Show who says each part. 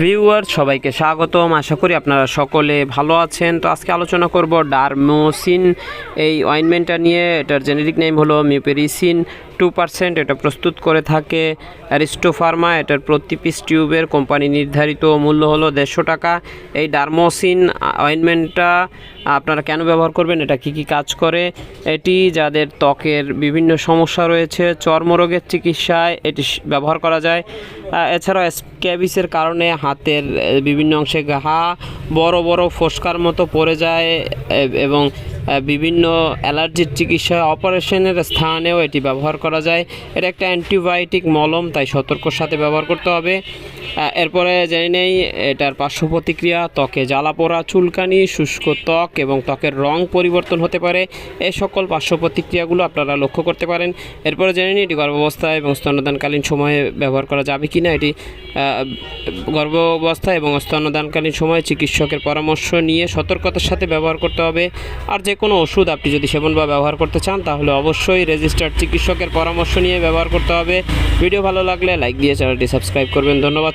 Speaker 1: Viewer সবাইকে স্বাগতম। আশা করি আপনারা সকলে ভালো আছেন। তো আজকে আলোচনা করব ডারমোসিন। এই অয়েনমেন্টটা নিয়ে এটার জেনেরিক নেম হলো মিউপেরিসিন টু পার্সেন্ট এটা প্রস্তুত করে থাকে অ্যারিস্টো ফার্মা এটার প্রতি পিস টিউবের কোম্পানি নির্ধারিত মূল্য হলো দেড়শো টাকা। এই ডারমোসিন অয়েনমেন্টটা আপনারা কেন ব্যবহার করবেন? এটা কি কি কাজ করে? এটি যাদের ত্বকের বিভিন্ন সমস্যা রয়েছে, চর্মরোগের চিকিৎসায় এটি ব্যবহার করা যায়। এছাড়াও স্ক্যাবিসের কারণে হাতের বিভিন্ন অংশে ঘা, বড় বড় ফোসকার মতো পড়ে যায় এবং বিভিন্ন অ্যালার্জির চিকিৎসা অপারেশনের স্থানেও এটি ব্যবহার করা যায়। এটা একটা অ্যান্টিবায়োটিক মলম, তাই সতর্কর সাথে ব্যবহার করতে হবে। এরপরে জেনে নেই, এটার পার্শ্ব প্রতিক্রিয়া, ত্বকে জ্বালা পোড়া, চুলকানি, শুষ্ক ত্বক এবং ত্বকের রং পরিবর্তন হতে পারে। এই সকল পার্শ্ব প্রতিক্রিয়াগুলো আপনারা লক্ষ্য করতে পারেন। এরপরে জেনে নিই, এটি গর্ভাবস্থায় এবং স্তন্যদানকালীন সময়ে ব্যবহার করা যাবে কি না এটি গর্ভাবস্থা এবং স্তন্যদানকালীন সময়ে চিকিৎসকের পরামর্শ নিয়ে সতর্কতার সাথে ব্যবহার করতে হবে। আর যে কোনো ওষুধ আপনি যদি সেবন বা ব্যবহার করতে চান, তাহলে অবশ্যই রেজিস্টার্ড চিকিৎসকের পরামর্শ নিয়ে ব্যবহার করতে হবে। ভিডিও ভালো লাগলে লাইক দিয়ে চ্যানেলটি সাবস্ক্রাইব করবেন। ধন্যবাদ